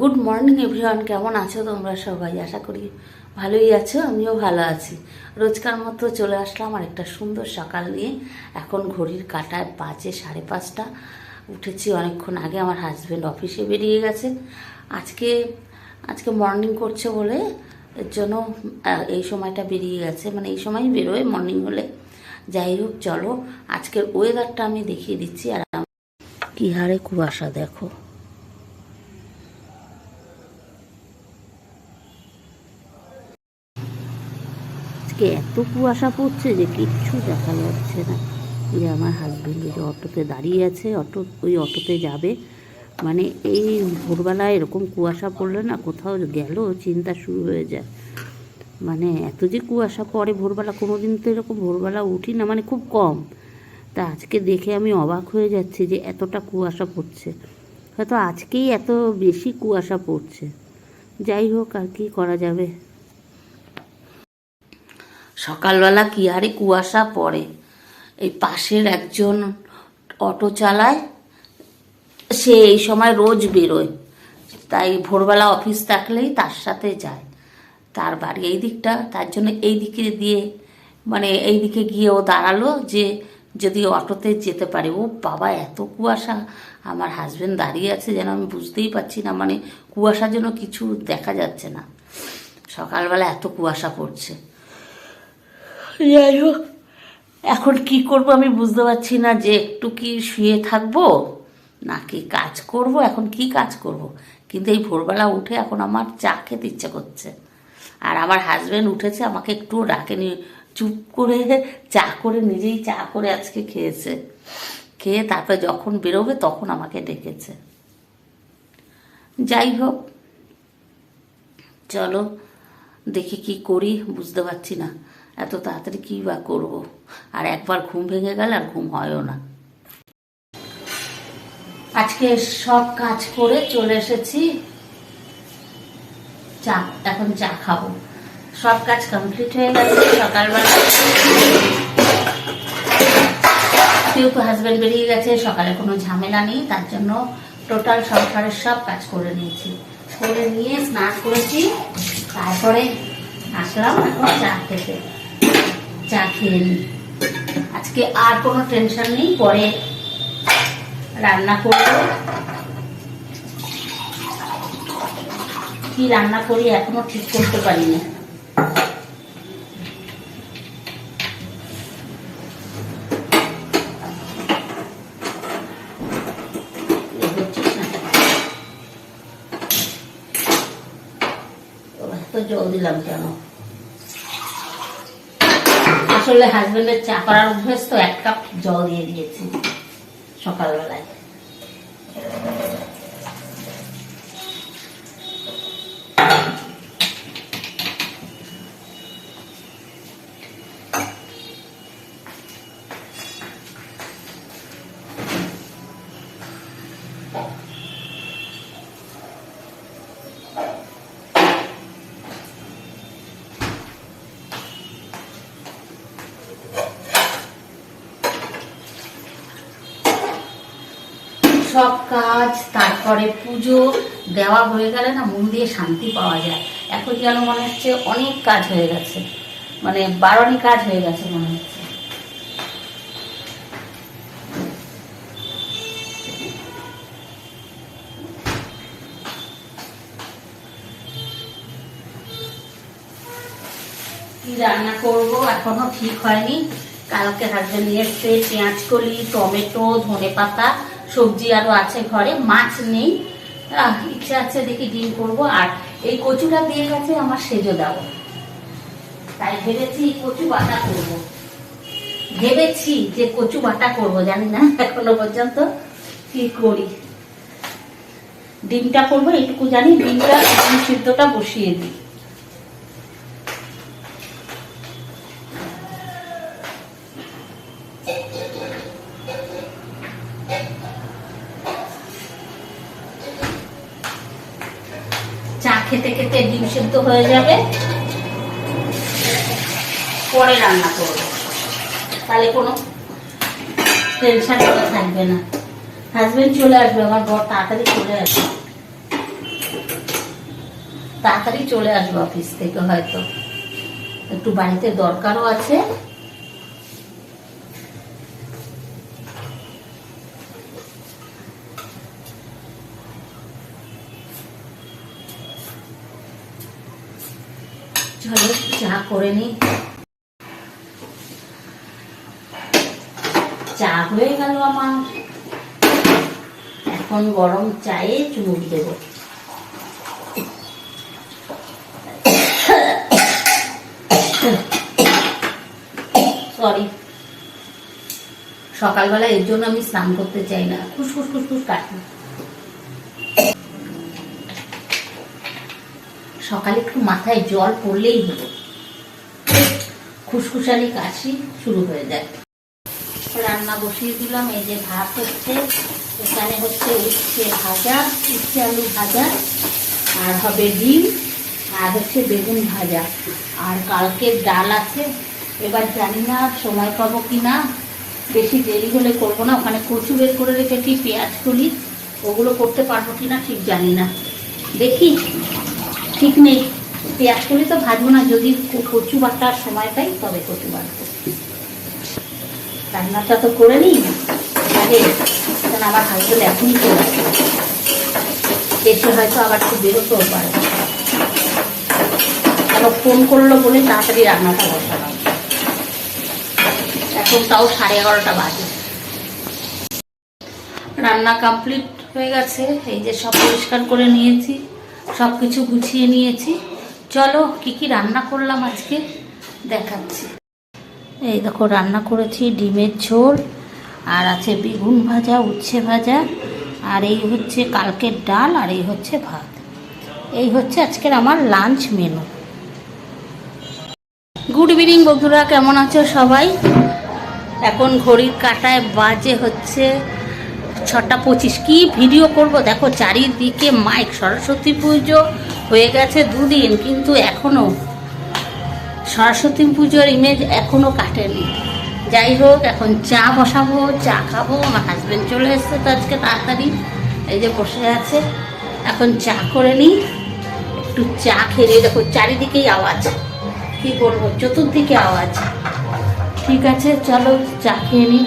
Good morning everyone কেমন আছো তোমরা সবাই? আশা করি ভালোই আছো, আমিও ভালো আছি। রোজকার মতো চলে আসলাম আর একটা সুন্দর সকাল নিয়ে। এখন ঘড়ির কাটায় বাজে সাড়ে পাঁচটা। উঠেছি অনেকক্ষণ আগে, আমার হাজব্যান্ড অফিসে বেরিয়ে গেছে। আজকে আজকে মর্নিং করছে বলে এর জন্য এই সময়টা বেরিয়ে গেছে। মানে এই সময় বেরোয় মর্নিং হলে। যাই হোক, চলো। আজকের ওয়েদারটা আমি দেখিয়ে দিচ্ছি। আর কি হারে কুয়াশা, দেখো। আজকে এত কুয়াশা পড়ছে যে কিচ্ছু দেখা যাচ্ছে না। যে আমার হাজবেন্ড ওই যে অটোতে দাঁড়িয়ে আছে, অটো, ওই অটোতে যাবে। মানে এই ভোরবেলায় এরকম কুয়াশা পড়লে না কোথাও গেল, চিন্তা শুরু হয়ে যায়। মানে এত যে কুয়াশা পড়ে ভোরবেলা কোনো দিন তো এরকম ভোরবেলা উঠি না মানে খুব কম। তা আজকে দেখে আমি অবাক হয়ে যাচ্ছি যে এতটা কুয়াশা পড়ছে। হয়তো আজকেই এত বেশি কুয়াশা পড়ছে। যাই হোক, আর কি করা যাবে? সকালবেলা কি আরে কুয়াশা পড়ে। এই পাশের একজন অটো চালায়, সে এই সময় রোজ বেরোয়। তাই ভোরবেলা অফিস থাকলেই তার সাথে যায়। তার বাড়ি এই দিকটা, তার জন্য এই দিকে দিয়ে মানে এই দিকে গিয়ে ও দাঁড়াল যে যদি অটোতে যেতে পারে। ও বাবা, এত কুয়াশা। আমার হাজবেন্ড দাঁড়িয়ে আছে যেন আমি বুঝতেই পারছি না মানে কুয়াশার জন্য কিছু দেখা যাচ্ছে না। সকালবেলা এত কুয়াশা পড়ছে। যাই হোক এখন কি করব আমি বুঝতে পারছি না যে একটু কি শুয়ে থাকব, নাকি কাজ করব, এখন কি কাজ করব। কিন্তু এই ভোরবেলা উঠে এখন আমার চা খেতে ইচ্ছে করছে। আর আমার হাজব্যান্ড উঠেছে, আমাকে একটু ডাকেনি, চুপ করে চা করে নিজেই চা করে আজকে খেয়েছে। খেয়ে তারপরে যখন বেরোবে তখন আমাকে ডেকেছে। যাই হোক চলো দেখি কি করি, বুঝতে পারছি না। এত তাড়াতাড়ি কী বা করব? আর একবার ঘুম ভেঙে গেলে আর ঘুম হয়ও না। আজকে সব কাজ করে চলে এসেছি। চা, এখন চা খাব। সব কাজ কমপ্লিট হয়ে গেছে, সকালবেলা। যেহেতু হাজব্যান্ড বেরিয়ে গেছে, সকালে কোনো ঝামেলা নেই, তার জন্য টোটাল সংসারের সব কাজ করে নিয়েছি। করে নিয়ে স্নান করেছি, তারপরে আসলাম এখন চা খেতে। চা খেয়ে নিই আজকে আর কোনো টেনশন নেই, পরে রান্না করব। কি রান্না করি এখনও ঠিক করতে পারিনি। এত জল দিলাম কেন? আসলে হাজবেন্ডের চা করার অভ্যেস তো এক কাপ জল দিয়ে দিয়েছি সকালবেলায়। সব কাজ, তারপরে পুজো দেওয়া হয়ে গেলে না মন দিয়ে শান্তি পাওয়া যায়। এখন যেন মনে হচ্ছে অনেক কাজ হয়ে গেছে। মানে বারণই কাজ হয়ে গেছে মনে হচ্ছে। কি রান্না করব? এখনও ঠিক হয়নি। কালকে হাজবেন্ড নিয়ে এসছে পেঁয়াজ কলি, টমেটো ধনে পাতা সবজি আরও আছে ঘরে, মাছ নেই। ইচ্ছা আছে দেখি ডিম করব। আর এই কচুটা দিয়ে গেছে আমার সেজো দাও তাই ভেবেছি কচু বাটা করব। ভেবেছি যে কচু বাটা করব, জানি না এখনও পর্যন্ত কি করি। ডিমটা করব, এইটুকু জানি। ডিমটা, ডিম সিদ্ধটা বসিয়ে দিই চা খেতে খেতে ডিম সেদ্ধ হয়ে যাবে। পরে রান্না করব। তাহলে কোনো টেনশন থাকবে না। হাজবেন্ড চলে আসবে, আমার বর তাড়াতাড়ি চলে আসবে। তাড়াতাড়ি চলে আসব অফিস থেকে হয়তো। একটু বাড়িতে দরকারও আছে। চলো, চা করে নি। চা হয়ে গেল আমার। এখন গরম চায়ে চুমুক দেবো। সরি সকালবেলা এর জন্য আমি স্নান করতে চাই না। খুসখুস খুসখুস কাটি সকালে একটু মাথায় জল পড়লেই হলো। খুসখুসানি কাশি শুরু হয়ে যায়। রান্না বসিয়ে দিলাম, এই যে ভাত হচ্ছে, এখানে হচ্ছে উচ্ছে ভাজা, উচ্ছে আলু ভাজা, আর হবে ডিম, আর হচ্ছে বেগুন ভাজা। আর কালকে ডাল আছে, এবার জানি না সময় পাবো কি না বেশি দেরি হলে করব না, ওখানে কচু বের করে রেখেছি, পেঁয়াজ কলি, ওগুলো করতে পারব কি না ঠিক জানি না। দেখি ঠিক নেই। পেঁয়াজ কলি তো ভাজবো না, যদি কচু বাটার সময় পাই তবে কচু বাটবো। রান্নাটা তো করে নিই। আগে কারণ আমার হাজবেন্ড এখনই চলে আসবে এসে হয়তো আবার একটু বেরোতেও পারে। কেন ফোন করল বলে তাড়াতাড়ি রান্নাটা বসালাম। এখন তাও সাড়ে এগারোটা বাজে। রান্না কমপ্লিট হয়ে গেছে। এই যে সব পরিষ্কার করে নিয়েছি। সব কিছু গুছিয়ে নিয়েছি। চলো, কি কি রান্না করলাম আজকে? দেখাচ্ছি। এই দেখো, রান্না করেছি ডিমের ঝোল, আর আছে বেগুন ভাজা, উচ্ছে ভাজা, আর এই হচ্ছে কালকের ডাল, আর এই হচ্ছে ভাত। এই হচ্ছে আজকের আমার লাঞ্চ মেনু। গুড ইভিনিং বন্ধুরা, কেমন আছো সবাই? এখন ঘড়ির কাটায় বাজে হচ্ছে ছটা পঁচিশ। কি ভিডিও করব? দেখো, চারিদিকে মাইক। সরস্বতী পুজো হয়ে গেছে দুদিন, কিন্তু এখনও সরস্বতী পুজোর ইমেজ এখনও কাটেনি। যাই হোক, এখন চা বসাবো, চা খাব। আমার হাজব্যান্ড চলে এসছে তো আজকে তাড়াতাড়ি। এই যে বসে আছে। এখন চা করে নিই। একটু চা খেলে দেখো, চারিদিকেই আওয়াজ। কি বলব? চতুর্দিকে আওয়াজ। ঠিক আছে, চলো চা খেয়ে নিই।